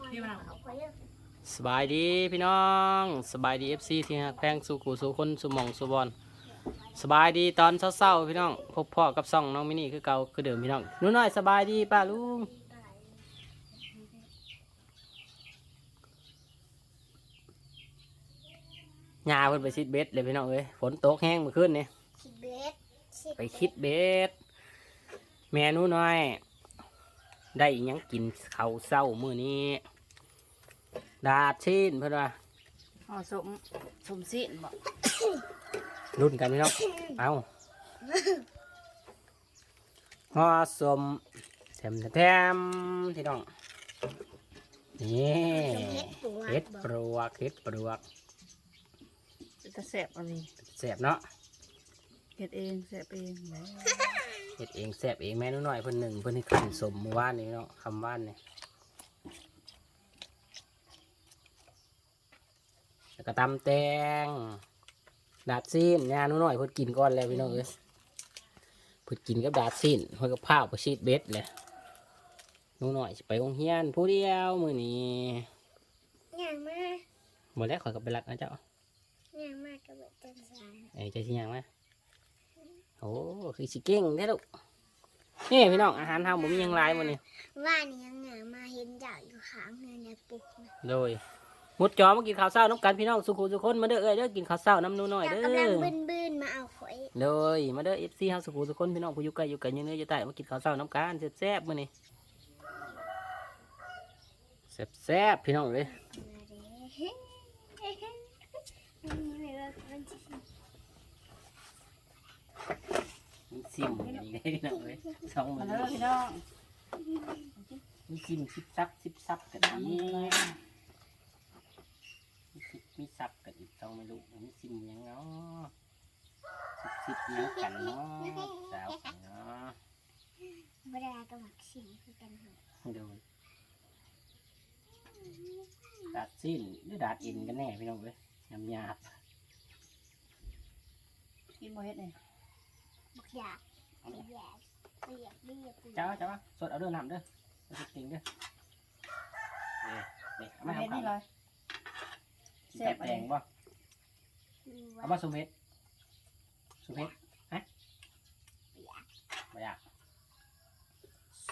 พี่มาสบายดีพี่น้องสบายดีเอฟซีที่ฮักแพงสู่กูสู่คนสู่หมองสู่บอลสบายดีตอนเศร้าๆพี่น้องพบพ่อกับซ่องน้องมินี่คือเก่าคือเดิมพี่น้องหนูน้อยสบายดีป้าลุงยาเพิ่นไปซิดเบ็ดเลยพี่น้องเอ้ยฝนตกแห้งเมื่อคืนนี่สิบเบสสิบไปคิดเบ็ดแม่หนูน้อย ได้อิหยังกินข้าวเศร้ามื้อนี้ ดาดชิ้นเพื่อนว่าอ๋อสมสมสิ้นบอกรุ่นกันพี่น้องเอาห่อสมแถมแถมพี่น้องนี่เฮ็ดปวดเห็ดปลวกเห็ดปลวกจะแสบเอะไรแสบเนาะเฮ็ดเองแสบเองแหมเห็ดเองแสบเองแม่นหน่อยเพิ่นหนึ่งเพิ่นให้ขันสมเมื่อวานนี้เนาะคำว่านนี่ แล้วก็ตำแตงดาดซีนงานหนูหน่อยเพิ่นกินก่อนแล้วพี่น้องเอ้ยเพิ่นกินกับดาดซีนเพิ่นก็พาไปชีดเบ็ดเลยหนูหน่อยสิไปโรงเรียนผู้เดียวมื้อนี้อย่างมากหมดแล้วข่อยก็ไปรักนะเจ้าอย่างมากกับเบิดจังสายไอ้เจ้าสิหยังมาโอ้คือสิเก่งแท้ลูกนี่พี่น้องอาหารเฮาบ่มีหยังหลายมื้อนี้ว่านี่ยังหนามาเห็นเจ้าอยู่ข้างเงินในปุกนะโดย มุดจอมากินข้าวเช้าน้ำกันพี่น้องสุขุสุคนมาเด้อเอ้ยเด้อกินข้าวเช้าน้ำหนูหน่อยเจ้าเด้กำลังอบึนบึนๆมาเอาข่อยโดยมาเด้อเอฟซีเฮาสุขุสุคนพี่น้องผู้อยู่ไกลอยู่ไกลอยู่เหนื้ออยู่ใต้มากินข้าวเช้าน้ำกันแซ่บๆมื้อนี้แซ่บๆพี่น้องเลยอันนี้ไม่ว่ามันจะมีซิมอย่างนี้พี่น้องเลยสองมามื้อเด้อพี่น้องมีซิมสิบซับสิบซับกันทำ อี มือเลย กมีซิบมีซับกันอีกสอง ไม่รู้มีซิมหยังเนาะสิบสิบหยังกันเนาะสาวกันเนาะเวลากำลังชิมคือกันเหรอโดยดาดสิ้นหรือดาดอินกันแน่พี่น้องเลยยำหยาบกินบ่เฮ็ดเลยบักอยากบักอยากบักอยากเรียกกูเจ้าเจ้าสดเอาเด้อน้ำเด้อเอาสดจริงเด้อนี่นี่เอาบ่มาเฮ็ดทำนี่ข้าวเลยกินแบบแดงบ่ คือเอาว่ามาสุเม็ดสุเม็ดฮะไม่อยาก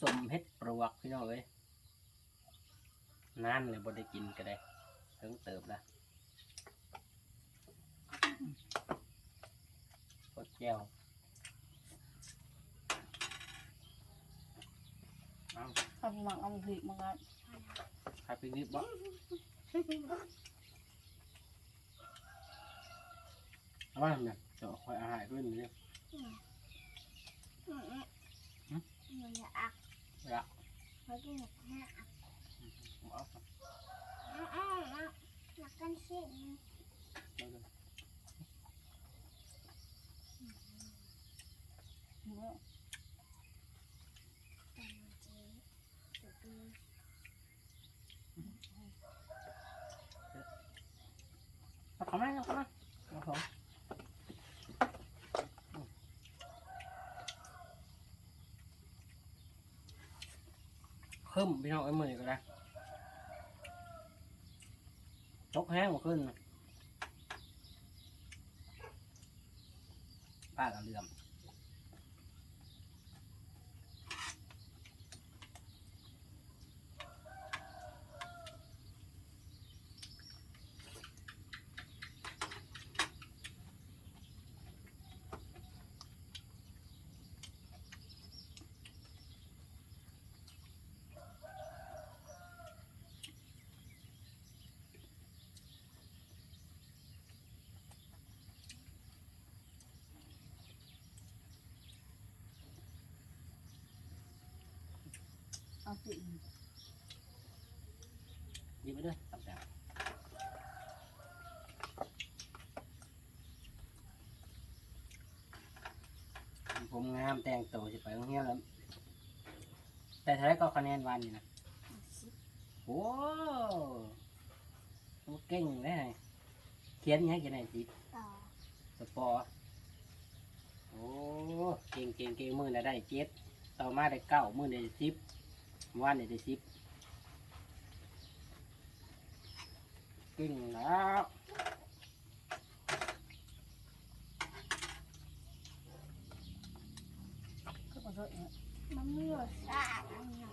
สมเฮ็ดปลวกพี่น้องเลยนั่นเลยบ่ได้กินก็ได้เพิ่งเติบละกดแก้วเอาเอาหมักเอาพริกมากันใครไปรีบบ่ เอาว่าเนี่ยจะคอยอาหารด้วยนี่อืมอืมมันจะอักอยากเขาจะหนักหน้าอักเอาอ้าวอ้าวอ้าวหนักกันสิ เอาเลย แต่มันเจ๊ตัวปี เอาเข้ามาเอาเข้ามาเอาของ เพิ่มพี่น้องไอ้มือนี่ก็ได้ตกแห้งกว่าขึ้นป้ากับเรือม เอาสิดีไปด้วยตับแต่ผมงามแต่งตัวสิไปโรงเรียนแล้ว แต่ท่าไรก็คะแนนวันอยู่นะโอ้โหเก่งเลยเขียนยังไงเขียนไหนจีต่อสปอร์โอ้ เก่งเก่งเก่งมือนะได้เจ็ดต่อมาได้เก้ามือได้สิบ วันได้ได้สิบกินแล้วก็บ่สดเนี่ยมันมีรสชาติอันนี้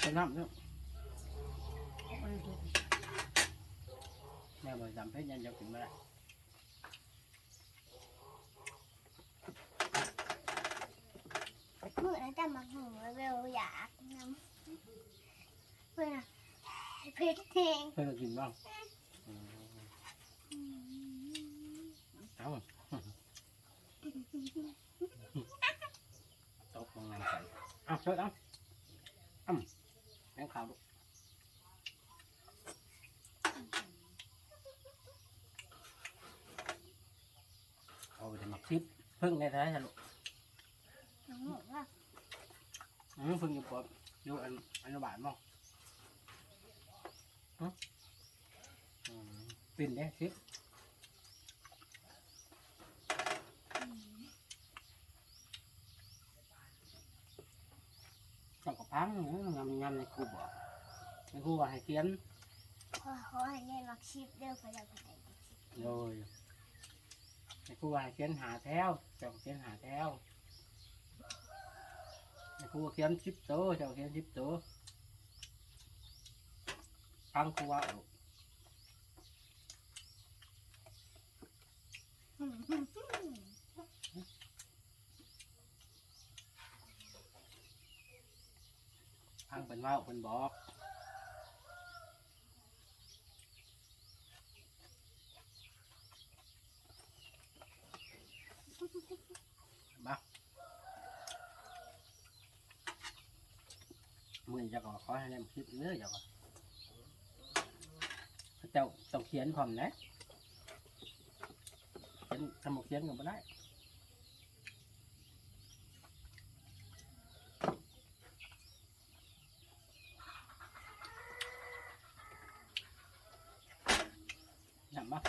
ไปน้ำเนาะบ่ได้สดแม่บอกจำเพชรยังจะกินไม่ได้มือนั้นจะมาหูเร็วอยากน้ำเพื่อนอะเพชรแทงเพื่อนก็กินบ้างเอ้าตกลงงานกันอ้าวเชิญเอ้าอ้ำแม่ข่าวลูกเอาไปหมักชิปเพิ่งในท้ายสรุปน้องหมูว่าอืมเพิ่งอยู่ปอบอยู่อันอนุบาลมั้งฮะอืม เป็นได้ชิปต้องกับพังยำยำในครูบอกในครูว่าให้เขียนขอขอให้แม่มักชิปเด้อไปแล้วไปไหนโดยในครูว่าให้เขียนหาแถวเจ้าเขียนหาแถวในครูว่าเขียนสิบโตวเจ้าเขียนสิบโตว ฟังครูว่าเอาพังเป็นว่าเป็นบอกบักมือจะก็ขอให้เล่มคลิปเนื้อจะก็เจ้าต้องเขียนพร้อมนะเขียนทำหมกเขียนก็ไม่ได้ nhầm mắt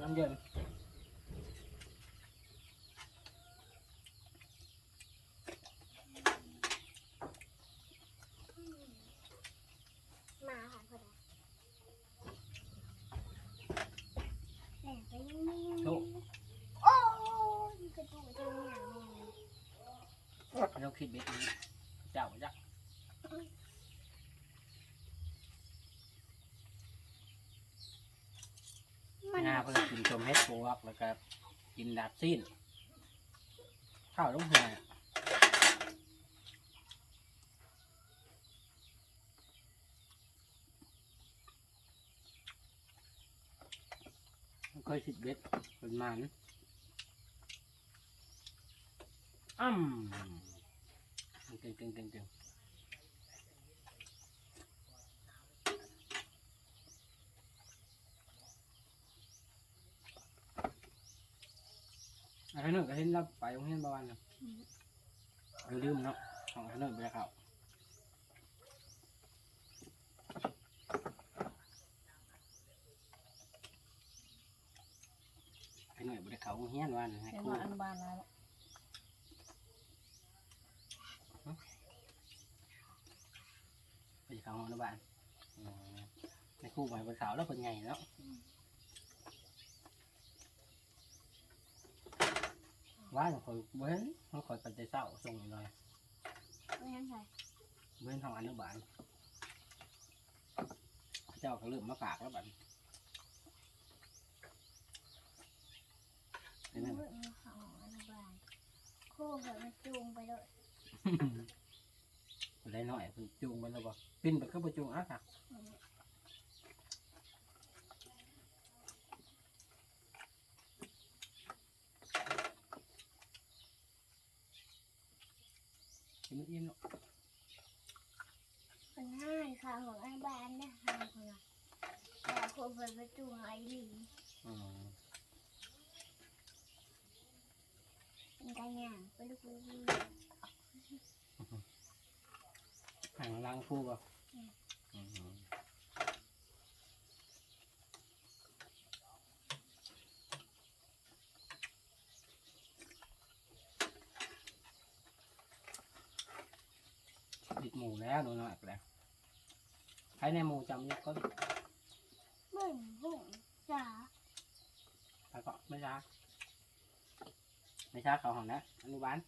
năm giờ มาค่ะพ่อแม่ไปนี่ ถูก โอ้ยกระดูกจังอย่างนี้ เรา คิดเบ็ดนี้เจ้าจักหน้าเพื่อกินชมเฮ็ดปวกแล้วก็กินดาบสิ้นข้าวลงหัวมันเคยคิดเบ็ดเป็นมันอ้ำ เก่งเก่งเก่งเก่งอะไรหนึ่งก็เห็นเราไปโรงเรียนประวันนะเราลืมเนาะของอะไรหนึ่งไปแล้วเขาไอ้หน่อยบริเขาโรงเรียนวันให้เป็นครูว่าอนุบาลแล้ว ไปเขาอนุบาลอืมในครู ไปบนเขาแล้วคนใหญ่เนาะว่าเราคอยเว้นเราคอยปัจจัยเศร้าส่งหน่อยไม่ใช่ใช่เว้นทางอนุบาลเจ้าก็เริ่มมาฝากแล้วบัดเห็นไหมมือมือของอนุบาลคู่แบบมันจูงไปเลยคนได้หน่อยคนจูงมันแล้วบ่ปิ้นไปก็ไปจูงอะค่ะ กินไม่อิ่มหรอกคนให้ค่ะของอนุบาลเนี่ยค่ะคนละแต่คู่แบบมันจูงไอ้หลีอืมเป็นการย่างไปลูกลูกห่างล้างคู่บ่อื มูแล้วหนูน้อยแล้วใครในหมูจำยกก็เบิ่งหุ่งจ๋าไปก็ไม่ช้าไม่ช้าเขาห้องนะอนุบาล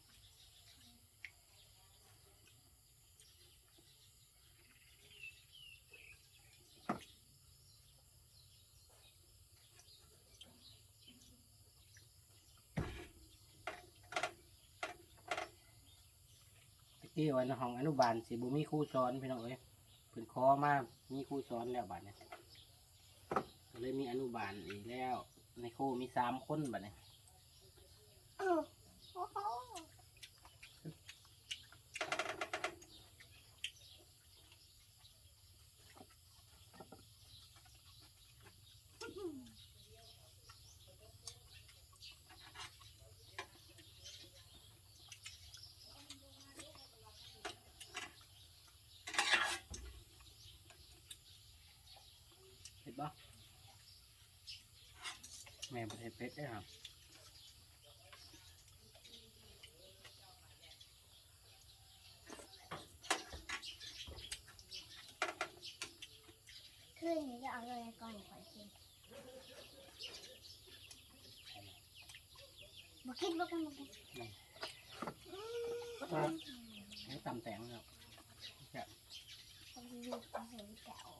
ตะกี้วันห้องอนุบาลสิบุมีครูสอนพี่น้องเอ้ยเพิ่นขอมามีครูสอนแล้วบัดนี้ก็เลยมีอนุบาลอีกแล้ว ในครูมีสามคนบัดนี้เออโบ่แม่ประเทศเป็ดได้อครับคืนนี้จะเอาเลยก่อนขอกินมากินมากันมากินให้ตำแตงครับต้องดูเอาเสียงแก้ว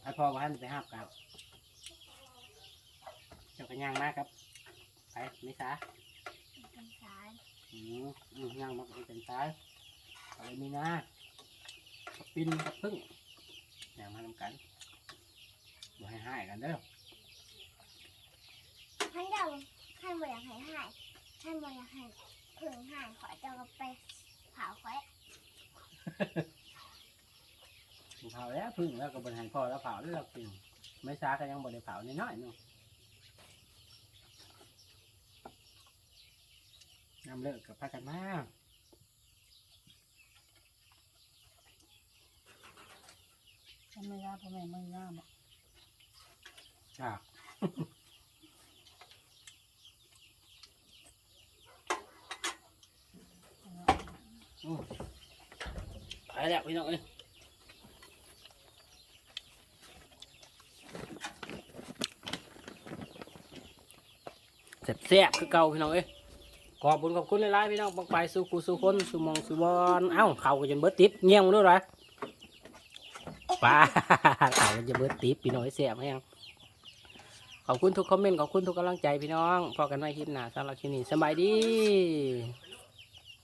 ไอ้ พ่อว่าหันไปห้าบกับเจ้าก็ย่างมากครับ ไปไม่ช้าเป็นสารอืมอืมย่างมาเป็นซ้ายเอาไปมีนากับปิ้นกับพึ่งย่างมาทำกันบ่ให้หายกันเด้อท่านเดาท่านบ่อยากให้หายท่านบ่อยากให้เพึ่งหายขอเจ้าก็ไปเผาไว้ เผาแล้วพึ่งแล้วก็บนหันพ่อแล้วเผาแล้วเราปิ้งไม่ช้าก็ยังบ่ได้เผาน้อยๆหนึงน้ำเลิกกับพากันมาทำไม่ได้พ่อแม่ไม่ง่ามอะจ้าไปแล้วพี่น้องเอ้ยเสร็จ แซ่บคือเก่าพี่น้องเอ้ยขอบคุณขอบคุณหลายๆพี่น้องบังไปสู่กูสู่คนสู่มองสู่บอลเอ้าเข่ากันจนเบิดติบเงี้ยงด้วยไรป้าเข่าก็จะเบิดติบพี่น้องเสียแซ่บแห้งขอบคุณทุกคอมเมนต์ขอบคุณทุกกำลังใจพี่น้องพอกันไว้คลิปหน้าสำหรับคลิปนี้สบายดี